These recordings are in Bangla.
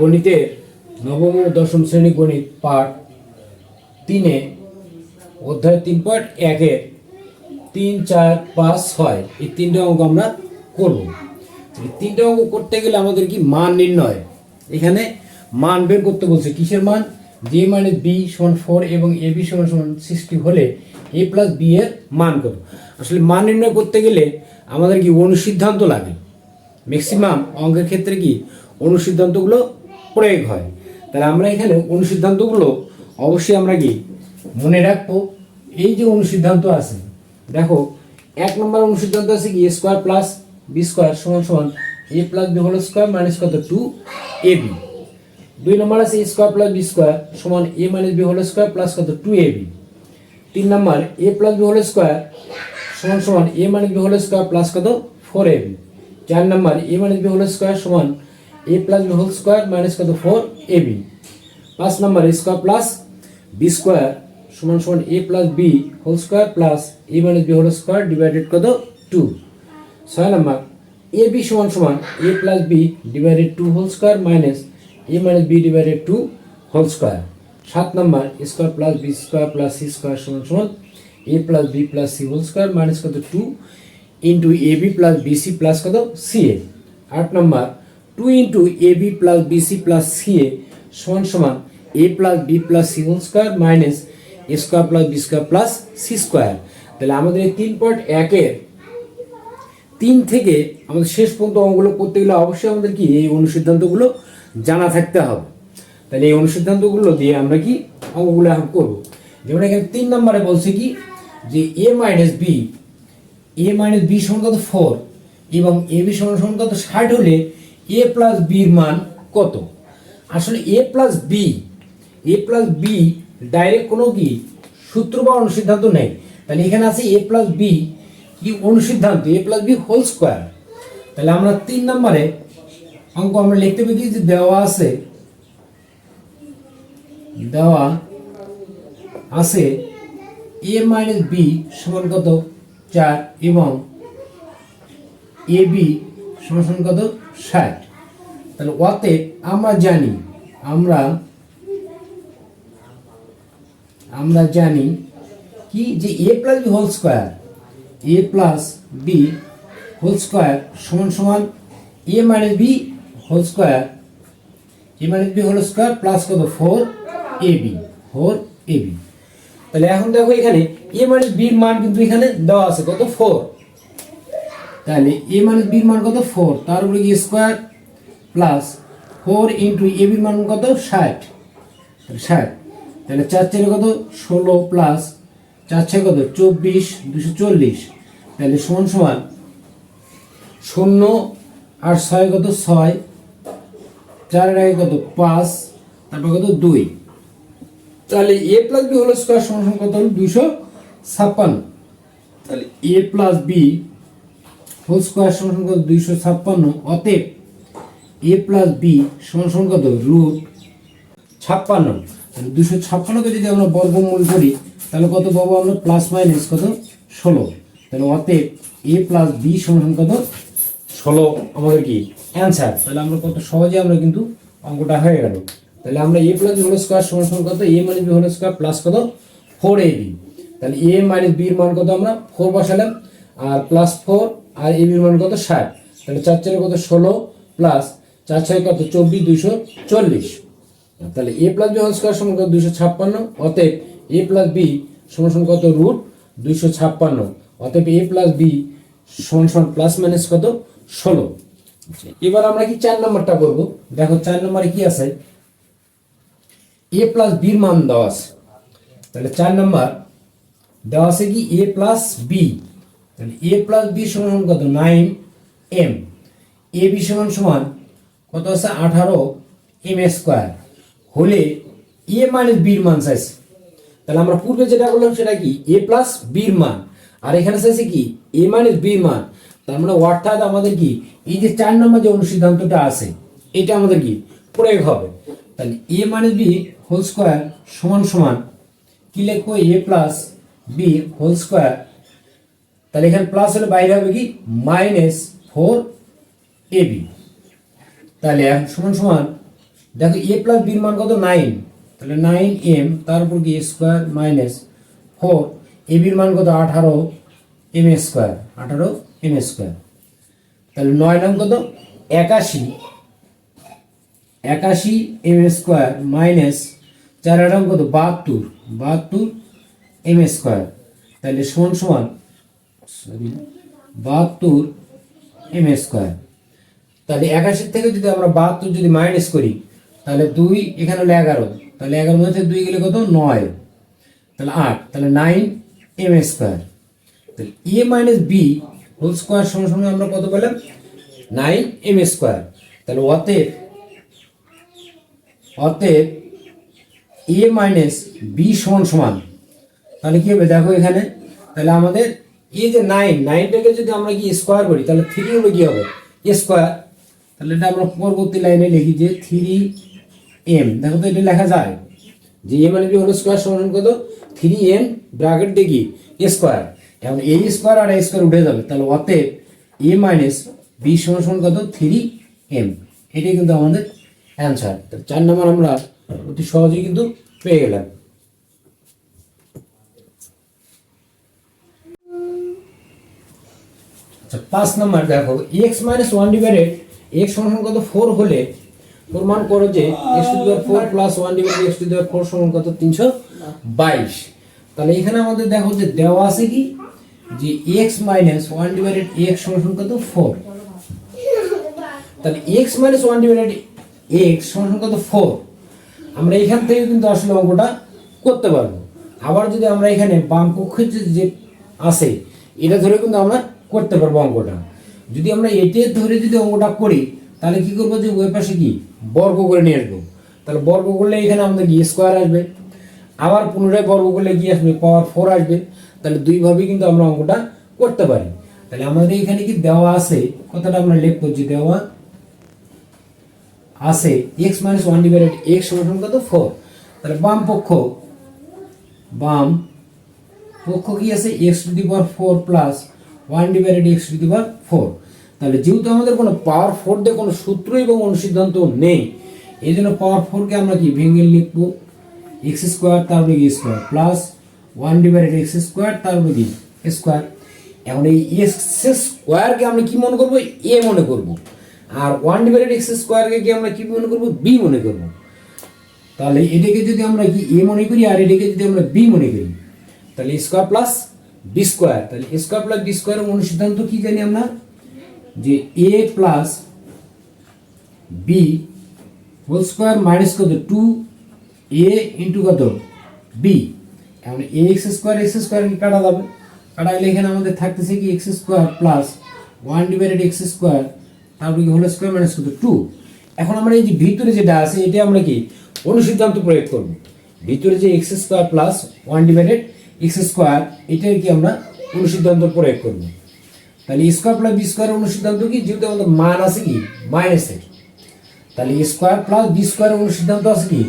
গণিতের নবম ও দশম শ্রেণি গণিত পাঠ তিনে, অধ্যায় তিন পয়েন্ট একের তিন, চার, পাঁচ, ছয়, এই তিনটে অঙ্ক আমরা করব। এই তিনটে অঙ্ক করতে গেলে আমাদের কি মান নির্ণয়? এখানে মান বের করতে বলছে, কিসের মান? যে মানে বি সমান ফোর এবং এ বি সমান সমান সিক্সটি হলে এ প্লাস বি এর মান কত? আসলে মান নির্ণয় করতে গেলে আমাদের কি অনুসিদ্ধান্ত লাগে। ম্যাক্সিমাম অঙ্কের ক্ষেত্রে কি অনুসিদ্ধান্তগুলো প্রয়োগ হয়। তাহলে আমরা এখানে অনুসিদ্ধান্তগুলো অবশ্যই আমরা কি মনে রাখব? এই যে অনুসিদ্ধান্ত আছে, দেখো, এক নম্বর অনুসিদ্ধান্ত আছে কি? A square plus B square সমান সমান A plus B whole square minus কত? টু এ বি দুই নম্বর আছে A square plus B square সমান A minus B whole square plus কত? টু এ বি তিন number A plus B whole square সমান সমান A minus B whole square plus কত? ফোর এ বি চার number A minus B whole square সমান A plus B whole square minus কত? Four A B. পাঁচ number, A square plus B square সমান সমান A plus B whole square plus A minus B whole square divided কত? টু। ছয় নম্বর, এ বি সমান সমান A plus B divided two whole square minus A minus B divided two whole square. সাত number square plus B square plus C square সমান সমান A plus B plus C whole square minus কত? Two into A B plus BC plus কত? C A. আট number two into A B plus BC plus C A সমান সমান A plus B plus C whole square minus A square plus B square plus C square. তাহলে আমাদের এই তিন পয়েন্ট একের তিন থেকে আমাদের শেষ পর্যন্ত অঙ্কগুলো করতে গেলে অবশ্যই আমাদের কি এই অনুসিদ্ধান্তগুলো জানা থাকতে হবে। তাহলে এই অনুসিদ্ধান্তগুলো দিয়ে আমরা কি অঙ্কগুলো এখন করব। যেমন এখানে তিন নম্বরে বলছে কি যে A minus B, A minus B সমান কত? ফোর। এবং এ বি সমান সমান ষাট হলে এ প্লাস বির মান কত? আসলে A plus B A plus B direct কোনো কি সূত্র বা অনুসিদ্ধান্ত নেই। তাহলে এখানে আছে এ প্লাস বি কি অনুসিদ্ধান্ত? A plus B whole square তাহলে আমরা তিন নম্বরে অঙ্ক আমরা লিখতে পারি যে দেওয়া আছে দেওয়া আছে এ মাইনাস বি সমান কত? চার এবং এ বি সমান কত? ষাট। তাহলে অতএব আমরা জানি, আমরা আমরা জানি কি যে A plus B whole square. A plus B whole square সমান সমান A minus B whole square, A minus B whole square plus কত four A B, four A B. তাহলে এখন দেখো এখানে এ মাইনাস বির মান কিন্তু এখানে দেওয়া আছে, কত? ফোর। তাহলে এ মাইনাস বির মান কত? ফোর তার উপরে কি square plus four into A বির মান কত? ষাট। ষাট। তাহলে চার চারে কত? ষোলো প্লাস চার ছয় কত? চব্বিশ। দুশো চল্লিশ। তাহলে সমান সমান শূন্য আর ছয় কত? ছয়। চারের আগে কত? পাঁচ। তারপর কত? দুই। তাহলে এ প্লাস বি হলো স্কোয়ার সমান কত হলো? দুশো ছাপ্পান্ন। তাহলে A plus B whole square সমান কত দুইশো ছাপ্পান্ন অতএব এ প্লাস বি সমান কত রুট ছাপ্পান্ন। দুশো ছাপ্পান্নকে যদি আমরা বর্গমূল করি, তাহলে কত পাবো আমরা? প্লাস মাইনাস কত? ষোলো। তাহলে অতএব এ প্লাস বি সমান কত ষোলো। আমাদের কি? অ্যান্সার। তাহলে আমরা কত সহজে আমরা কিন্তু অঙ্কটা হয়ে গেল। তাহলে আমরা এ প্লাস হোল স্কোয়ার সমান সমান কত? A minus B whole square plus কত? Four A B. তাহলে এ মাইনাস বির মান কত আমরা? ফোর বসালাম। আর প্লাস ফোর আর এ বির মান কত? ষাট। তাহলে চার চারে কত? ষোলো প্লাস চার ছয় কত? চব্বিশ, দুইশো চল্লিশ। তাহলে এ প্লাস বি হোল সমান কত? দুইশো ছাপ্পান্ন। অতএব এ প্লাস বি সমান সমান কত? রুট দুইশো ছাপ্পান্ন। অতএব এ প্লাস বি সমান সমান প্লাস মাইনাস কত? ষোলো। এবার আমরা কি চার নম্বরটা করব? দেখো চার নম্বরে কি আছে? এ প্লাস বির মান দেওয়া আছে। তাহলে চার নম্বর দেওয়া আছে কি? এ প্লাস বি তাহলে এ প্লাস বি সমান কত? নাইন এম এ বি সমান সমান কত আছে? আঠারো এম স্কোয়ার হলে এ মাইনাস বির মান চাইছে। তাহলে আমরা পূর্বে যেটা বললাম সেটা কি? এ প্লাস বির মান। আর এখানে চাইছে কি? এ মাইনাস বির মান। তার মানে অর্থাৎ আমাদের কি? এই যে চার নম্বর যে অনুসিদ্ধান্তটা আছে, এটা আমাদের কি? প্রয়োগ হবে। তাহলে A minus B whole square সমান সমান কি লিখব? A plus B whole square তাহলে এখানে প্লাস হলে বাইরে হবে কি? মাইনাস ফোর এ বি তাহলে সমান সমান, দেখো এ প্লাস বির মান কত? নাইন তাহলে নাইন এম তার উপর কি স্কোয়ার মাইনাস ফোর এ বির মান কত? আঠারো এম স্কোয়ার আঠারো এম স্কোয়ার তাহলে নয় নাম কত? একাশি। একাশি এম স্কোয়ার মাইনাস চার আটাম কত? বাহাত্তর। বাহাত্তর এম স্কোয়ার তাহলে সমান সমান সরি বাহাত্তর এম স্কোয়ার। তাহলে একাশির থেকে যদি আমরা বাহাত্তর যদি মাইনাস করি, তাহলে দুই এখানে হলো এগারো। তাহলে এগারো মধ্যে দুই গেলে কত? নয়। তাহলে আট। তাহলে নাইন এম স্কোয়ার। তাহলে A minus B whole square সমান সমান আমরা কত পেলাম? Nine M square. তাহলে অতএব অতএব এ মাইনাস বি সমান সমান। তাহলে কি হবে? দেখো এখানে। তাহলে আমাদের এই যে নাইন নাইনটাকে যদি আমরা কি স্কোয়ার করি, তাহলে থ্রি হবে কি হবে? স্কোয়ার তাহলে এটা আমরা পরবর্তী লাইনে লিখি যে থ্রি এম দেখো তো এটা লেখা যায়। যে এ মানে হলো স্কোয়ার সমান কত থ্রি এম ব্র্যাকেট দেখি স্কোয়ার এখন A square R A square উঠে যাবে, তাহলে অতএব এ মাইনাস বি সমান সমান কত থ্রি এম এটাই কিন্তু আমাদের অ্যান্সার চার নম্বর আমরা অতি সহজেই কিন্তু পেয়ে গেলাম। আচ্ছা পাঁচ নম্বর দেখো X minus one divided X সমান কত? ফোর হলে প্রমাণ করো যে X to the power four plus one divided X to the power four সমান কত? তিনশো বাইশ। তাহলে এখানে আমাদের দেখো যে দেওয়া আছে কি? যে X minus one divided X সমান কত? ফোর তাহলে X minus one divided X সমান কত? ফোর আমরা এখান থেকে কিন্তু আসলে অঙ্কটা করতে পারব। আবার যদি আমরা এখানে বাম পক্ষের যে- যে আছে, এটা ধরে কিন্তু আমরা করতে পারব অঙ্কটা। যদি আমরা এটি ধরে যদি অঙ্কটা করি, তাহলে কি করব যে ওই পাশে কি? বর্গ করে নিয়ে আসব। তাহলে বর্গ করলে এখানে আমাদের কি স্কোয়ার আসবে? আবার পুনরায় বর্গ করলে কি আসবে? পাওয়ার ফোর আসবে। তাহলে দুইভাবে কিন্তু আমরা অঙ্কটা করতে পারি। তাহলে আমাদের এখানে কি দেওয়া আছে? কথাটা আমরা লেখ করছি দেওয়া আছে X minus one divided X সমান কত? ফোর তাহলে বাম পক্ষ বাম পক্ষ কি আছে? X to the power four plus one divided X to the power four তাহলে যেহেতু আমাদের কোনো পাওয়ার ফোর দিয়ে কোনো সূত্র এবং অনুসিদ্ধান্ত নেই, এই জন্য পাওয়ার ফোরকে আমরা কি ভেঙে লিখব? এক্স স্কোয়ার তারপরে কি square plus one divided X square তারপরে কি স্কোয়ার এখন এই এক্স স্কোয়ারকে আমরা কি মনে করব? এ মনে করব। আর ওয়ান ডিভাইডেড এক্স স্কোয়ারকে কি আমরা কি মনে করব? বি মনে করব। তাহলে এটাকে যদি আমরা কি এ মনে করি আর এটাকে যদি আমরা বি মনে করি, তাহলে স্কোয়ার প্লাস বি স্কোয়ার তাহলে স্কোয়ার প্লাস বি স্কোয়ার অনুসিদ্ধান্ত কি জানি আমরা? যে A plus B whole square minus কত? টু এ ইন্টু কত? বি এখন এ এক্স স্কোয়ার এক্স স্কোয়ার কাটা যাবে। কাটা গেলে এখানে আমাদের থাকতেছে কি? X square plus one divided X square তারপরে কি হোল স্কোয়ার মাইনাস কত? টু এখন আমরা এই যে ভিতরে যেটা আছে, এটা আমরা কি? অনুসিদ্ধান্ত প্রয়োগ করব। ভিতরে যে X square plus one divided X square এটার কি আমরা অনুসিদ্ধান্ত প্রয়োগ করব। তাহলে স্কোয়ার প্লাস বি স্কোয়ার অনুসিদ্ধান্ত কি? যেহেতু আমাদের মান আছে কি? মাইনাসের তাহলে স্কোয়ার প্লাস বি স্কোয়ার অনুসিদ্ধান্ত আছে কি?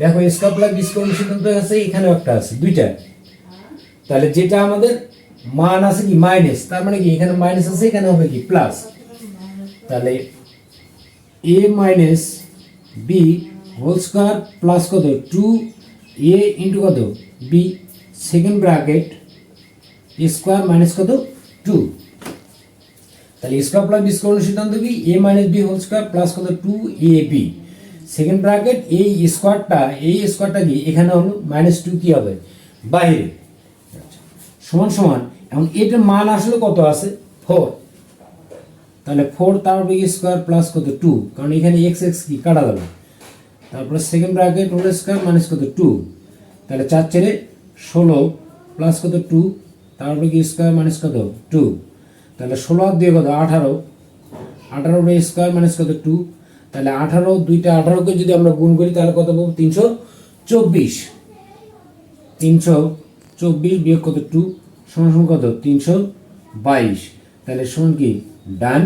দেখো স্কোয়ার প্লাস বি স্কোয়ার অনুসিদ্ধান্ত আছে, এখানেও একটা আছে, দুইটা। তাহলে যেটা আমাদের মান আছে কি? মাইনাস তার মানে কি? এখানে মাইনাস আছে, এখানে হবে কি? প্লাস তাহলে a minus b whole square plus কত? টু এ ইন্টু কত? B second bracket square minus কত? টু তাহলে স্কোয়ার প্লাস বি স্কোয়ার সিদ্ধান্ত কি? A minus b whole square plus কত? Two a b second bracket এই স্কোয়ারটা এই স্কোয়ারটা কি? এখানে হলো মাইনাস টু কি হবে? বাইরে। সমান সমান, এখন এটার মান আসলে কত আছে? ফোর তাহলে ফোর তারপরে স্কোয়ার প্লাস কত? টু কারণ এখানে এক্স এক্স কি? কাটা যাবে তারপরে second bracket whole square minus কত? টু তাহলে চার চারে ষোলো প্লাস কত? টু তারপরে কি স্কোয়ার মাইনাস কত? টু তাহলে ষোলো আর দিয়ে কত? আঠারো। আঠারো স্কোয়ার মাইনাস কত? টু তাহলে আঠারো দুইটা আঠারোকে যদি আমরা গুণ করি, তাহলে কত পাবো? তিনশো চব্বিশ। তিনশো চব্বিশ বিয়োগ কত? টু সমান কত? তিনশো বাইশ। তাহলে সমান কি? ডান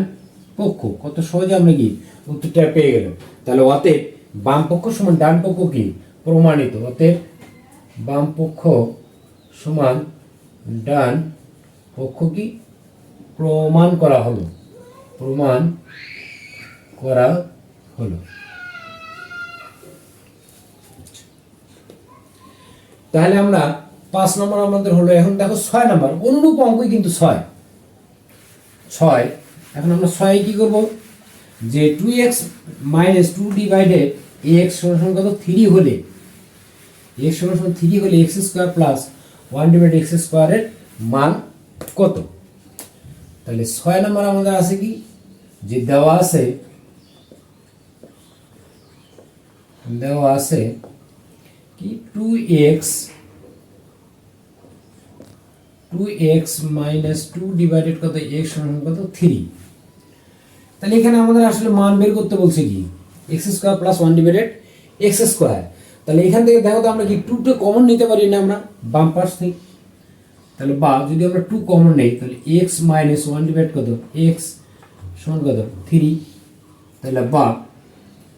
পক্ষ। কত সহজে আমরা কি উত্তরটা পেয়ে গেলাম। তাহলে অতএব বাম পক্ষ সমান ডান পক্ষ কি? প্রমাণিত। অতএব বাম পক্ষ সমান ডান পক্ষ কি? প্রমাণ করা হলো। প্রমাণ করা হলো। তাহলে আমরা পাঁচ নম্বর আমাদের হলো, এখন দেখো ছয় নম্বর, অনুরূপ অঙ্কই কিন্তু ছয়। ছয়, এখন আমরা ছয় কী করব? যে two x minus two divided a x সমান কত? থ্রি হলে এক্স সমান সমান থ্রি হলে x square plus one divide x স্কোয়ারের মান কত? তাহলে ছয় নম্বর আমাদের আছে কি? যে দেওয়া আছে দেওয়া আছে কি? Two x two x minus two divided কত? এক্স সমান কত? থ্রি তাহলে এখানে আমাদের আসলে মান বের করতে বলছে কি? X square plus one divided x square তাহলে এখান থেকে দেখো তো আমরা কি টু টু কমন নিতে পারি না আমরা? বাম পাশ থেকে। তাহলে বা, যদি আমরা টু কমন নেই, তাহলে এক্স মাইনাস ওয়ান ডিভাইড কত? এক্স সমান কত? থ্রি তাহলে বা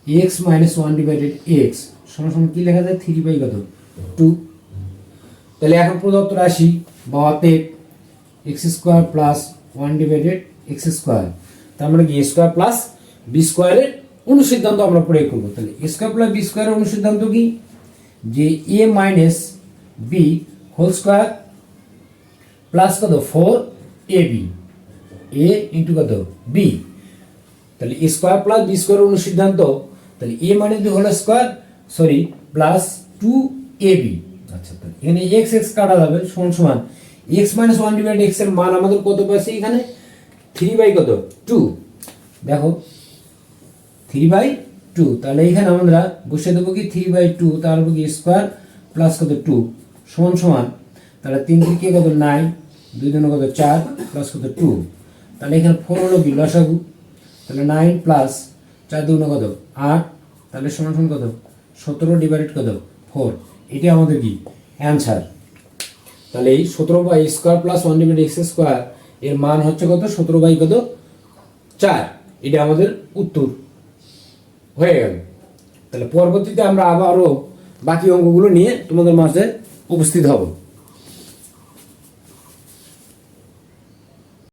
x minus one divided x সমান সমান কী লেখা যায়? থ্রি বাই কত? টু তাহলে এখন প্রদত্ত রাশি বা অতএব x square plus one divided x square তার মানে কি? স্কোয়ার প্লাস বি স্কোয়ারের অনুসিদ্ধান্ত আমরা প্রয়োগ করব। তাহলে স্কোয়ার প্লাস বি স্কোয়ারের অনুসিদ্ধান্ত কি? যে a minus b whole square plus কত? Four a b a into কত? বি তাহলে স্কোয়ার প্লাস বি স্কোয়ার অনুসিদ্ধান্ত তাহলে এ মানে b whole square sorry plus two a b আচ্ছা তাহলে এখানে এক্স এক্স কাটা যাবে, সমান সমান। এক্স মাইনাস ওয়ান ডিভাইড এক্সের মান আমাদের কত পাচ্ছি এখানে? থ্রি বাই কত? টু দেখো থ্রি বাই টু। তাহলে এখানে আমরা বসে দেবো কি? থ্রি বাই টু তারপর কি স্কোয়ার প্লাস কত টু? সমান সমান। তাহলে তিন থেকে কত নাইন, দুই দিনে কত চার প্লাস কত টু। তাহলে এখানে ফোর হলো কি? লসাগু। তাহলে নাইন প্লাস চার দুগুণ কত? আট। তাহলে সমান সমান কত? সতেরো ডিভাইডেড কত? ফোর এটি আমাদের কি? অ্যান্সার তাহলে এই সতেরো by square plus one divide x square এর মান হচ্ছে কত? সতেরো বাই কত? চার। এটা আমাদের উত্তর। হয়ে গেল। তাহলে পরবর্তীতে আমরা আবারও বাকি অঙ্কগুলো নিয়ে তোমাদের মাঝে উপস্থিত হব।